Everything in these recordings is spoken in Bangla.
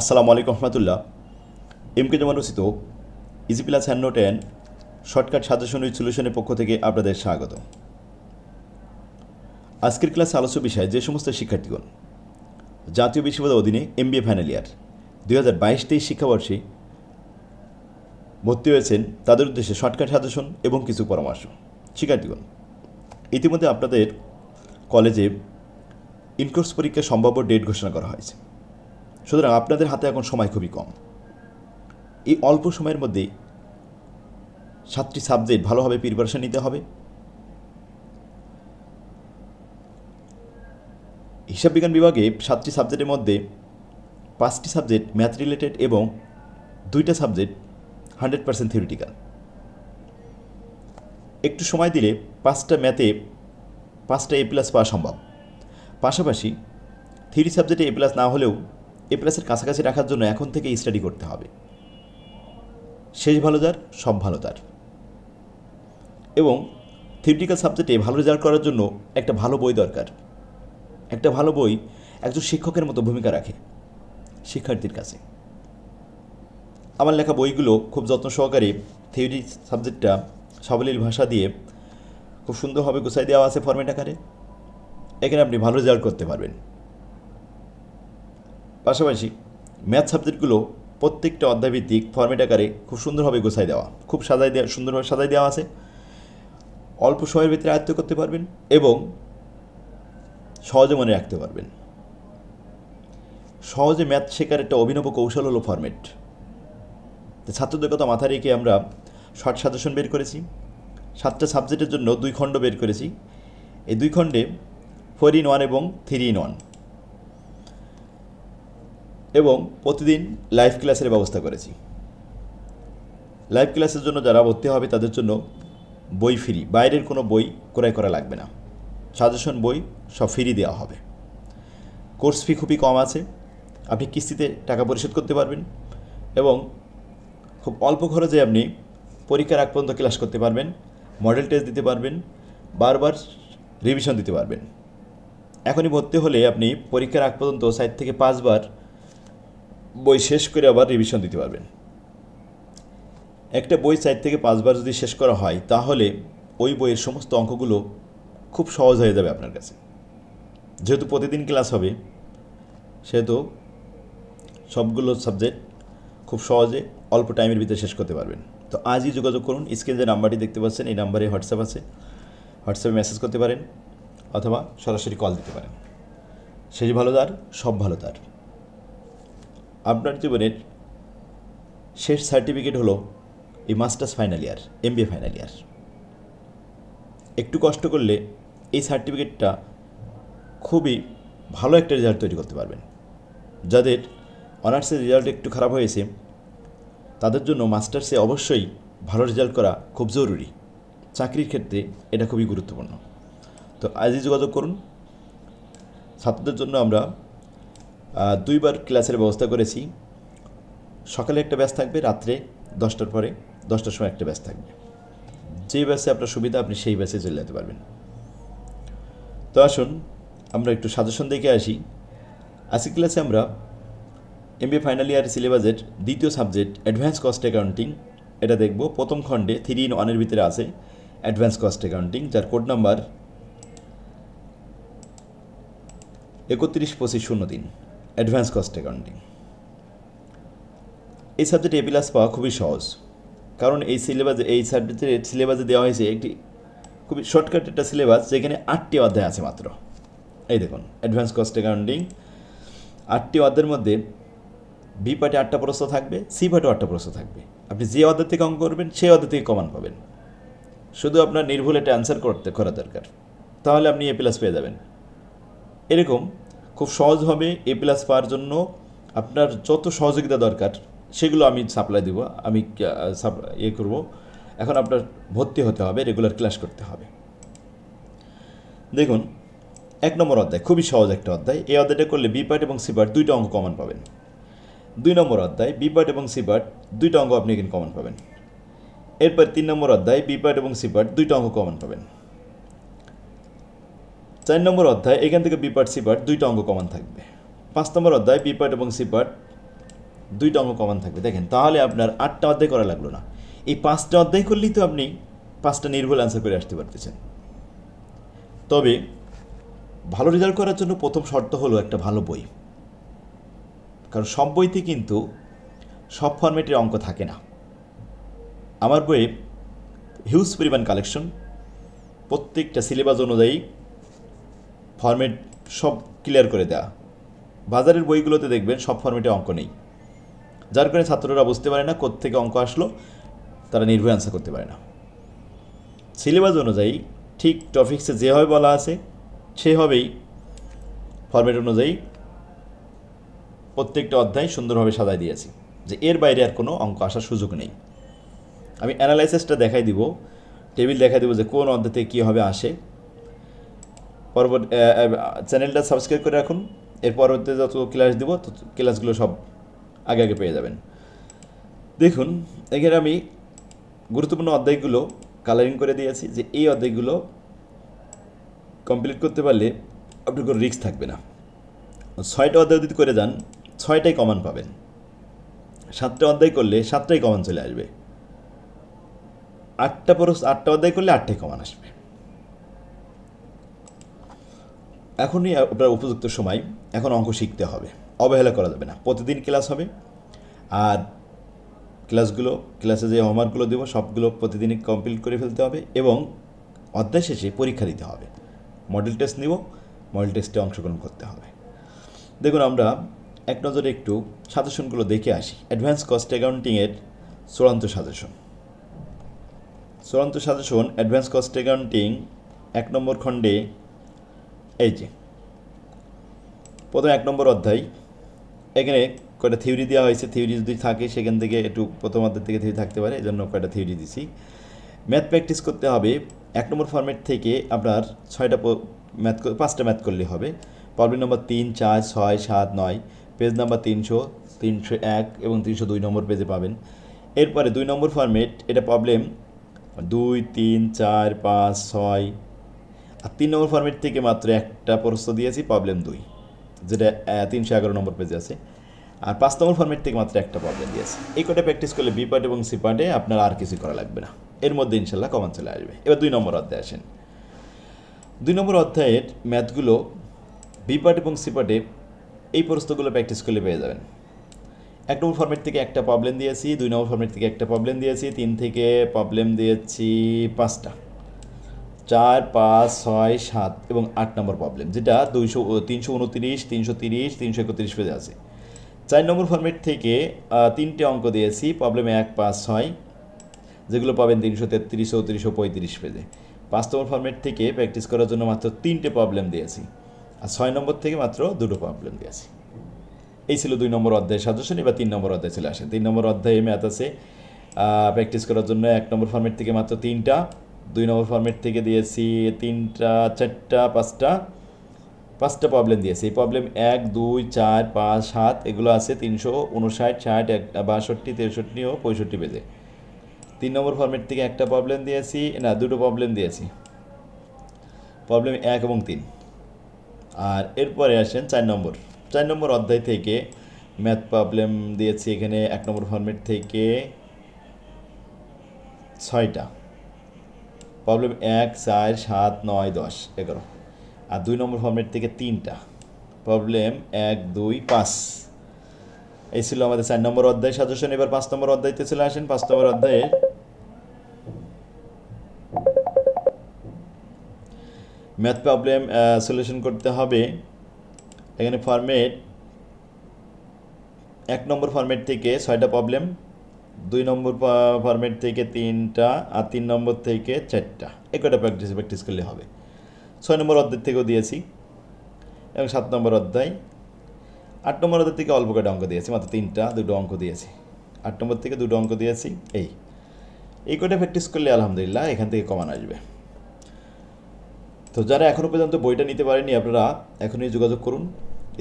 আসসালামু আলাইকুম রহমতুল্লাহ। এম কে জামান রচিত easy plus hand and shortcut suggestion with সলিউশনের পক্ষ থেকে আপনাদের স্বাগত আজকের ক্লাসে আলোচ্য বিষয় যে সমস্ত শিক্ষার্থীগণ, জাতীয় বিশ্ববিদ্যালয়ের অধীনে এমবিএ ফাইনাল ইয়ার দুই হাজার বাইশ তেইশ শিক্ষাবর্ষে ভর্তি হয়েছেন, তাদের উদ্দেশ্যে শর্টকাট সাজেশন এবং কিছু পরামর্শ। শিক্ষার্থীগণ, ইতিমধ্যে আপনাদের কলেজে ইনকোর্স পরীক্ষার সম্ভাব্য ডেট ঘোষণা করা হয়েছে। সুতরাং আপনাদের হাতে এখন সময় খুবই কম। এই অল্প সময়ের মধ্যে সাতটি সাবজেক্ট ভালোভাবে প্রিপারেশন নিতে হবে। হিসাব বিজ্ঞান বিভাগে সাতটি সাবজেক্টের মধ্যে পাঁচটি সাবজেক্ট ম্যাথ রিলেটেড এবং দুইটা সাবজেক্ট হান্ড্রেড পার্সেন্ট থিওরিটিক্যাল একটু সময় দিলে পাঁচটা ম্যাথে পাঁচটা এ প্লাস পাওয়া সম্ভব। পাশাপাশি থিওরি সাবজেক্টে এ প্লাস না হলেও এ প্লাসের কাছাকাছি রাখার জন্য এখন থেকে স্টাডি করতে হবে। শেষ ভালো যার, সব ভালো তার। এবং থিওরিটিক্যাল সাবজেক্টে ভালো রেজাল্ট করার জন্য একটা ভালো বই দরকার। একটা ভালো বই একজন শিক্ষকের মতো ভূমিকা রাখে, শিক্ষার্থীর কাছে। আমার লেখা বইগুলো খুব যত্ন সহকারে থিওরি সাবজেক্টটা সাবলীল ভাষা দিয়ে খুব সুন্দরভাবে গুছাই দেওয়া আছে ফর্মেট আকারে। এখানে আপনি ভালো রেজাল্ট করতে পারবেন। পাশাপাশি ম্যাথ সাবজেক্টগুলো প্রত্যেকটা অধ্যায়ভিত্তিক ফর্মেট আকারে খুব সুন্দরভাবে গোছাই দেওয়া, খুব সাজাই দেওয়া, সুন্দরভাবে সাজাই দেওয়া আছে। অল্প সময়ের ভিতরে আয়ত্ত করতে পারবেন এবং সহজে মনে রাখতে পারবেন। সহজে ম্যাথ শেখার একটা অভিনব কৌশল হলো ফরম্যাট তো ছাত্রদের কথা মাথায় রেখে আমরা শর্ট সাজেশন বের করেছি। সাতটা সাবজেক্টের জন্য দুই খণ্ড বের করেছি। এই দুই খণ্ডে ফোর ইন ওয়ান এবং থ্রি ইন ওয়ান এবং প্রতিদিন লাইভ ক্লাসের ব্যবস্থা করেছি। লাইভ ক্লাসের জন্য যারা ভর্তি হবে, তাদের জন্য বই ফ্রি বাইরের কোনো বই ক্রয় করা লাগবে না। সাজেশন বই সব ফ্রি দেওয়া হবে। কোর্স ফি খুবই কম আছে। আপনি কিস্তিতে টাকা পরিশোধ করতে পারবেন এবং খুব অল্প খরচে আপনি পরীক্ষার আগ পর্যন্ত ক্লাস করতে পারবেন মডেল টেস্ট দিতে পারবেন, বারবার রিভিশন দিতে পারবেন। এখনই ভর্তি হলে আপনি পরীক্ষার আগ পর্যন্ত সাইট থেকে পাঁচবার বই শেষ করে আবার রিভিশন দিতে পারবেন। একটা বই সাইড থেকে পাঁচবার যদি শেষ করা হয়, তাহলে ওই বইয়ের সমস্ত অঙ্কগুলো খুব সহজ হয়ে যাবে আপনার কাছে। যেহেতু প্রতিদিন ক্লাস হবে, সেহেতু সবগুলো সাবজেক্ট খুব সহজে অল্প টাইমের ভিতরে শেষ করতে পারবেন। তো আজই যোগাযোগ করুন স্ক্রিনে যে নাম্বারটি দেখতে পাচ্ছেন, এই নাম্বারে হোয়াটসঅ্যাপ আছে। হোয়াটসঅ্যাপে মেসেজ করতে পারেন, অথবা সরাসরি কল দিতে পারেন। শেষ ভালো তার, সব ভালো তার। আপনার জীবনের শেষ সার্টিফিকেট হলো এই masters final year MBA final year একটু কষ্ট করলে এই সার্টিফিকেটটা খুবই ভালো একটা রেজাল্ট তৈরি করতে পারবেন। যাদের অনার্সের রেজাল্ট একটু খারাপ হয়েছে, তাদের জন্য মাস্টার্সে অবশ্যই ভালো রেজাল্ট করা খুব জরুরি। চাকরির ক্ষেত্রে এটা খুবই গুরুত্বপূর্ণ। তো আজই যোগাযোগ করুন। ছাত্রদের জন্য আমরা দুইবার ক্লাসের ব্যবস্থা করেছি। সকালে একটা ব্যাচ থাকবে, রাত্রে দশটার পরে দশটার সময় একটা ব্যাচ থাকবে। যেই ব্যাচে আপনার সুবিধা, আপনি সেই ব্যাচে চলে যেতে পারবেন। তো আসুন, আমরা একটু সাজেশন দেখে আসি। আজকের ক্লাসে আমরা এমবিএ ফাইনাল ইয়ার সিলেবাসের দ্বিতীয় সাবজেক্ট অ্যাডভান্স কস্ট অ্যাকাউন্টিং এটা দেখব। প্রথম খণ্ডে থ্রি ইন ওয়ানের ভিতরে আছে অ্যাডভান্স কস্ট অ্যাকাউন্টিং যার কোড নাম্বার একত্রিশ পঁচিশ শূন্য তিন। অ্যাডভান্স কস্ট অ্যাকাউন্টিং এই সাবজেক্টে এ প্লাস পাওয়া খুবই সহজ। কারণ এই সিলেবাসে এই সাবজেক্টের সিলেবাসে দেওয়া হয়েছে একটি খুবই শর্টকাট একটা সিলেবাস যেখানে আটটি অধ্যায় আছে মাত্র। এই দেখুন অ্যাডভান্স কস্ট অ্যাকাউন্টিং আটটি অধ্যায়ের মধ্যে বি পার্টে আটটা প্রশ্ন থাকবে সি পার্টেও আটটা প্রশ্ন থাকবে। আপনি যে অধ্যায় থেকে অঙ্ক করবেন, সেই অধ্যায় থেকে কমান পাবেন। শুধু আপনার নির্ভুল একটা অ্যান্সার করতে করা দরকার। তাহলে আপনি এ প্লাস পেয়ে যাবেন। এরকম খুব সহজভাবে এ প্লাস পাওয়ার জন্য আপনার যত সহযোগিতা দরকার, সেগুলো আমি সাপ্লাই দেবো, আমি ইয়ে করব। এখন আপনার ভর্তি হতে হবে রেগুলার ক্লাস করতে হবে। দেখুন, এক নম্বর অধ্যায়, খুবই সহজ একটা অধ্যায়। এই অধ্যায়টা করলে বি পার্ট এবং সি পার্ট দুইটা অঙ্ক কমন পাবেন। দুই নম্বর অধ্যায় বি পার্ট এবং সি পার্ট দুইটা অঙ্ক আপনি এখানে কমন পাবেন। এরপর তিন নম্বর অধ্যায় বি পার্ট এবং সি পার্ট দুইটা অঙ্ক কমন পাবেন। চার নম্বর অধ্যায়, এখান থেকে বি পার্ট সি পার্ট দুইটা অঙ্ক কমন থাকবে। পাঁচ নম্বর অধ্যায় বি পার্ট এবং সি পার্ট দুইটা অঙ্ক কমন থাকবে। দেখেন, তাহলে আপনার আটটা অধ্যায় করা লাগল না। এই পাঁচটা অধ্যায় করলেই তো আপনি পাঁচটা নির্ভুল অ্যান্সার করে আসতে পারতেছেন। তবে ভালো রেজাল্ট করার জন্য প্রথম শর্ত হলো একটা ভালো বই। কারণ সব বইতে কিন্তু সব ফরম্যাটের অঙ্ক থাকে না। আমার বইয়ে হিউজ পরিমাণ কালেকশন প্রত্যেকটা সিলেবাস অনুযায়ী ফরম্যাট সব ক্লিয়ার করে দেওয়া বাজারের বইগুলোতে দেখবেন সব ফরম্যাটে অঙ্ক নেই। যার কারণে ছাত্ররা বুঝতে পারে না কোত্থেকে অঙ্ক আসলো, তারা নির্ভয় অ্যান্সার করতে পারে না। সিলেবাস অনুযায়ী ঠিক টপিক্সে যেভাবে বলা আছে, সেভাবেই ফরম্যাট অনুযায়ী প্রত্যেকটা অধ্যায় সুন্দরভাবে সাজায় দিয়েছি, যে এর বাইরে আর কোনো অঙ্ক আসার সুযোগ নেই। আমি অ্যানালাইসিসটা দেখাই দিব টেবিল দেখাই দিব যে কোন অধ্যায় থেকে কীভাবে আসে। পরবর্তী চ্যানেলটা সাবস্ক্রাইব করে রাখুন। এর পরবর্তীতে যত ক্লাস দিব, তত ক্লাসগুলো সব আগে আগে পেয়ে যাবেন। দেখুন, এখানে আমি গুরুত্বপূর্ণ অধ্যায়গুলো কালারিং করে দিয়েছি যে এই অধ্যায়গুলো কমপ্লিট করতে পারলে আপনার কোনো রিস্ক থাকবে না। ছয়টা অধ্যায় যদি করে যান, ছয়টাই কমান পাবেন। সাতটা অধ্যায় করলে সাতটাই কমান চলে আসবে। আটটা পরস আটটা অধ্যায় করলে আটটাই কমান আসবে। এখনই আপনার উপযুক্ত সময়। এখন অঙ্ক শিখতে হবে। অবহেলা করা যাবে না। প্রতিদিন ক্লাস হবে। আর ক্লাসগুলো, ক্লাসে যে হোমওয়ার্কগুলো দেবো, সবগুলো প্রতিদিনই কমপ্লিট করে ফেলতে হবে এবং অধ্যায় শেষে পরীক্ষা দিতে হবে। মডেল টেস্ট নিব মডেল টেস্টে অংশগ্রহণ করতে হবে। দেখুন, আমরা এক নজরে একটু সাজেশনগুলো দেখে আসি। অ্যাডভান্স কস্ট অ্যাকাউন্টিংয়ের চূড়ান্ত সাজেশন চূড়ান্ত সাজেশন অ্যাডভান্স কস্ট অ্যাকাউন্টিং এক নম্বর খণ্ডে এই যে। প্রথম এক নম্বর অধ্যায়। এখানে কয়টা থিওরি দেওয়া হয়েছে থিওরি যদি থাকে, সেখান থেকে একটু প্রথম অধ্যায় থেকে থিওরি থাকতে পারে এই জন্য কয়টা থিওরি দিছি। ম্যাথ প্র্যাকটিস করতে হবে, এক নম্বর ফর্মেট থেকে আপনার ছয়টা ম্যাথ পাঁচটা ম্যাথ করলে হবে। প্রবলেম নম্বর তিন, চার, ছয়, সাত, নয় পেজ নাম্বার তিনশো তিনশো এক এবং তিনশো দুই নম্বর পেজে পাবেন। এরপরে দুই নম্বর ফর্মেট এটা প্রবলেম দুই, তিন, চার, পাঁচ, ছয় আর তিন নম্বর ফর্মেট থেকে মাত্র একটা প্রশ্ন দিয়েছি প্রবলেম দুই, যেটা তিনশো এগারো নম্বর পেজে আছে। আর পাঁচ নম্বর ফর্মেট থেকে মাত্র একটা প্রবলেম দিয়েছে। এই কটা প্র্যাকটিস করলে বি পার্ট এবং সি পার্টে আপনার আর কিছু করা লাগবে না। এর মধ্যে ইনশাল্লাহ কমন চলে আসবে। এবার দুই নম্বর অধ্যায় আসেন। দুই নম্বর অধ্যায়ের ম্যাথগুলো বি পার্ট এবং সি পার্টে এই প্রশ্নগুলো প্র্যাকটিস করলে পেয়ে যাবেন। এক নম্বর ফর্মেট থেকে একটা প্রবলেম দিয়েছি, দুই নম্বর ফর্মেট থেকে একটা প্রবলেম দিয়েছি, তিন থেকে প্রবলেম দিয়েছি পাঁচটা। চার, পাঁচ, ছয়, সাত এবং আট নম্বর প্রবলেম যেটা দুইশো তিনশো উনত্রিশ, তিনশো তিরিশ, তিনশো একত্রিশ পেজে আছে। চার নম্বর ফর্মেট থেকে তিনটে অঙ্ক দিয়েছি প্রবলেম এক, পাঁচ, ছয়, যেগুলো পাবেন তিনশো তেত্রিশ, চৌত্রিশ ও পঁয়ত্রিশ পেজে পাঁচ নম্বর ফর্মেট থেকে প্র্যাকটিস করার জন্য মাত্র তিনটে প্রবলেম দিয়েছি, আর ছয় নম্বর থেকে মাত্র দুটো প্রবলেম দিয়েছি। এই ছিল দুই নম্বর অধ্যায় সাজেশন, এবার তিন নম্বর অধ্যায় চলে আসে। তিন নম্বর অধ্যায়ে ম্যাথ আছে প্র্যাকটিস করার জন্য এক নম্বর ফর্মেট থেকে মাত্র তিনটা। দুই নম্বর ফর্মেট থেকে দিয়েছি তিনটা, চারটা, পাঁচটা পাঁচটা প্রবলেম দিয়েছি। এই প্রবলেম এক, দুই, চার, পাঁচ, সাত, এগুলো আছে তিনশো উনষাট, ষাট, এক, বাষট্টি, তেষট্টি ও পঁয়ষট্টি পেজে তিন নম্বর ফর্মেট থেকে একটা প্রবলেম দিয়েছি, না, দুটো প্রবলেম দিয়েছি। প্রবলেম এক এবং তিন। আর এরপরে আসেন চার নম্বর। চার নম্বর অধ্যায় থেকে ম্যাথ প্রবলেম দিয়েছি এখানে, এক নম্বর ফর্মেট থেকে ছয়টা। প্রবলেম এক, চার, সাত, নয়, দশ, এগারো। আর দুই নম্বর ফর্মেট থেকে তিনটা। প্রবলেম এক, দুই, পাঁচ। এই ছিল আমাদের চার নম্বর অধ্যায়। সাজেশন এবার পাঁচ নম্বর অধ্যায়তে চলে আসেন। পাঁচ নম্বর অধ্যায়ে ম্যাথ প্রবলেম সলিউশন করতে হবে। এখানে ফর্মেট এক নম্বর ফর্মেট থেকে ছয়টা প্রবলেম দুই নম্বর ফর্মেট থেকে তিনটা আর তিন নম্বর থেকে চারটা। এ কটা প্র্যাকটিস প্র্যাকটিস করলে হবে। ছয় নম্বর অধ্যায় থেকেও দিয়েছি এবং সাত নম্বর অধ্যায়। আট নম্বর অধ্যায় থেকে অল্প কটা অঙ্ক দিয়েছি, মাত্র তিনটা, দুটো অঙ্ক দিয়েছি। আট নম্বর থেকে দুটো অঙ্ক দিয়েছি, এই। এই কটা প্র্যাকটিস করলে আলহামদুলিল্লাহ এখান থেকে কমান আসবে। তো যারা এখনও পর্যন্ত বইটা নিতে পারেনি আপনারা এখনই যোগাযোগ করুন।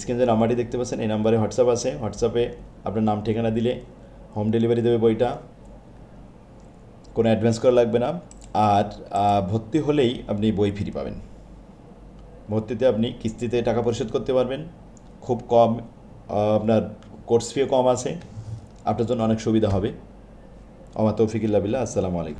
স্ক্রিনে যে নাম্বারটি দেখতে পাচ্ছেন, এই নাম্বারে হোয়াটসঅ্যাপ আছে। হোয়াটসঅ্যাপে আপনার নাম, ঠিকানা দিলে হোম ডেলিভারি দেবে বইটা। কোনো অ্যাডভান্স করা লাগবে না। আর ভর্তি হলেই আপনি বই ফ্রি পাবেন। ভর্তিতে আপনি কিস্তিতে টাকা পরিশোধ করতে পারবেন। খুব কম আপনার কোর্স ফিও কম আছে। আপনার জন্য অনেক সুবিধা হবে। আমার তৌফিকুল্লাহ বিল্লাহ। আসসালামু আলাইকুম।